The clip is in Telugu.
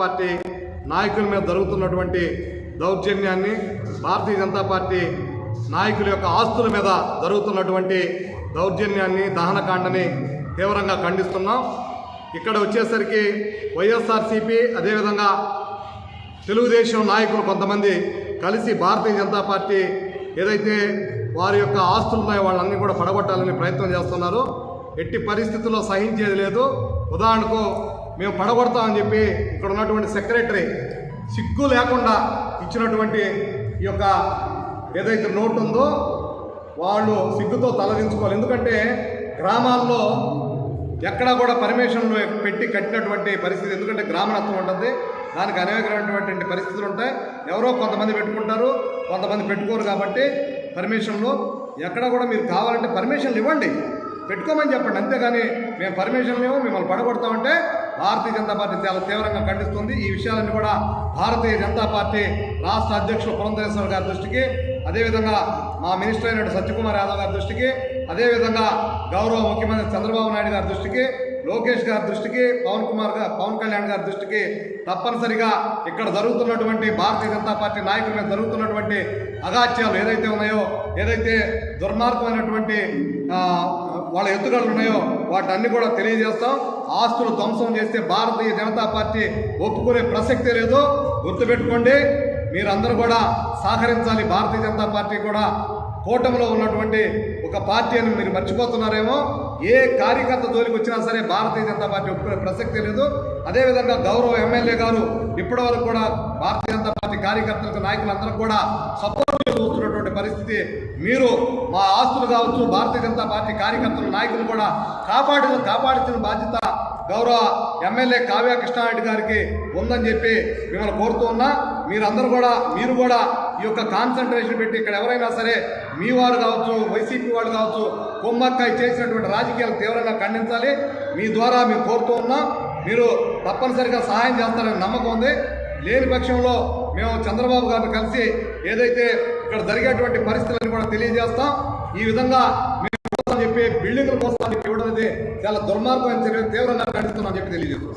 పార్టీ నాయకుల మీద జరుగుతున్నటువంటి దౌర్జన్యాన్ని భారతీయ జనతా పార్టీ నాయకుల యొక్క ఆస్తుల మీద జరుగుతున్నటువంటి దౌర్జన్యాన్ని దహనకాండని తీవ్రంగా ఖండిస్తున్నాం. ఇక్కడ వచ్చేసరికి వైఎస్ఆర్సీపీ అదేవిధంగా తెలుగుదేశం నాయకులు కొంతమంది కలిసి భారతీయ జనతా పార్టీ ఏదైతే వారి యొక్క ఆస్తులు ఉన్నాయో వాళ్ళన్నీ కూడా పడగొట్టాలని ప్రయత్నం చేస్తున్నారు. ఎట్టి పరిస్థితుల్లో సహించేది లేదు. ఉదాహరణకు మేము పడగొడతామని చెప్పి ఇక్కడ ఉన్నటువంటి సెక్రటరీ సిగ్గు లేకుండా ఇచ్చినటువంటి ఈ యొక్క ఏదైతే నోటు ఉందో వాళ్ళు సిగ్గుతో తలదించుకోవాలి ఎందుకంటే గ్రామాల్లో ఎక్కడా కూడా పర్మిషన్లు పెట్టి కట్టినటువంటి పరిస్థితి ఎందుకంటే గ్రామణత్వం ఉంటుంది. దానికి అనేకమైనటువంటి పరిస్థితులు ఉంటాయి. ఎవరో కొంతమంది పెట్టుకుంటారు కొంతమంది పెట్టుకోరు కాబట్టి పర్మిషన్లు. ఎక్కడ కూడా మీరు కావాలంటే పర్మిషన్లు ఇవ్వండి. పెట్టుకోమని చెప్పండి. అంతేగాని మేము పర్మిషన్ ఇవ్వం మిమ్మల్ని పడగొడతామంటే భారతీయ జనతా పార్టీ చాలా తీవ్రంగా ఖండిస్తుంది. ఈ విషయాలన్నీ కూడా భారతీయ జనతా పార్టీ రాష్ట్ర అధ్యక్షులు పురంధరేశ్వర గారి దృష్టికి అదేవిధంగా మా మినిస్టర్ అయినటువంటి సత్యకుమార్ యాదవ్ గారి దృష్టికి అదేవిధంగా గౌరవ ముఖ్యమంత్రి చంద్రబాబు నాయుడు గారి దృష్టికి లోకేష్ గారి దృష్టికి పవన్ కుమార్ గారు పవన్ కళ్యాణ్ గారి దృష్టికి తప్పనిసరిగా ఇక్కడ జరుగుతున్నటువంటి భారతీయ జనతా పార్టీ నాయకుల మీద జరుగుతున్నటువంటి అగాత్యాలు ఏదైతే ఉన్నాయో ఏదైతే దుర్మార్గమైనటువంటి వాళ్ళ ఎత్తుగడలు ఉన్నాయో వాటన్ని కూడా తెలియజేస్తాం. ఆస్తులు ధ్వంసం చేస్తే భారతీయ జనతా పార్టీ ఒప్పుకునే ప్రసక్తే లేదు. గుర్తుపెట్టుకోండి మీరందరూ కూడా సహకరించాలి. భారతీయ జనతా పార్టీ కూడా కూటమిలో ఉన్నటువంటి ఒక పార్టీ అని మీరు మర్చిపోతున్నారేమో ఏ కార్యకర్త జోలికి వచ్చినా సరే భారతీయ జనతా పార్టీ ఒప్పుకునే ప్రసక్తి లేదు. అదేవిధంగా గౌరవ ఎమ్మెల్యే గారు ఇప్పటివరకు కూడా భారతీయ జనతా పార్టీ కార్యకర్తలకు నాయకులందరూ కూడా సపోర్ట్ చూస్తున్నటువంటి పరిస్థితి మీరు మా ఆస్తులు కావచ్చు భారతీయ జనతా పార్టీ కార్యకర్తలు నాయకులు కూడా కాపాడు కాపాడుతున్న బాధ్యత గౌరవ ఎమ్మెల్యే కావ్య కృష్ణారెడ్డి గారికి ఉందని చెప్పి మిమ్మల్ని కోరుతూ ఉన్నా. మీరందరూ కూడా మీరు కూడా ఈ యొక్క కాన్సన్ట్రేషన్ పెట్టి ఇక్కడ ఎవరైనా సరే మీ వారు కావచ్చు వైసీపీ వాళ్ళు కావచ్చు కొమ్మక్కాయ చేసినటువంటి రాజకీయాలు తీవ్రంగా ఖండించాలి. మీ ద్వారా మేము కోరుతూ ఉన్నాం. మీరు తప్పనిసరిగా సహాయం చేస్తారని నమ్మకం ఉంది. లేని పక్షంలో మేము చంద్రబాబు గారిని కలిసి ఏదైతే ఇక్కడ జరిగేటువంటి పరిస్థితులను కూడా తెలియజేస్తాం. ఈ విధంగా మేము చెప్పి బిల్డింగ్ల కోసం ఇవ్వడం అనేది చాలా దుర్మార్గమైన చర్య తీవ్రంగా ఖండిస్తున్నామని చెప్పి తెలియజేస్తాం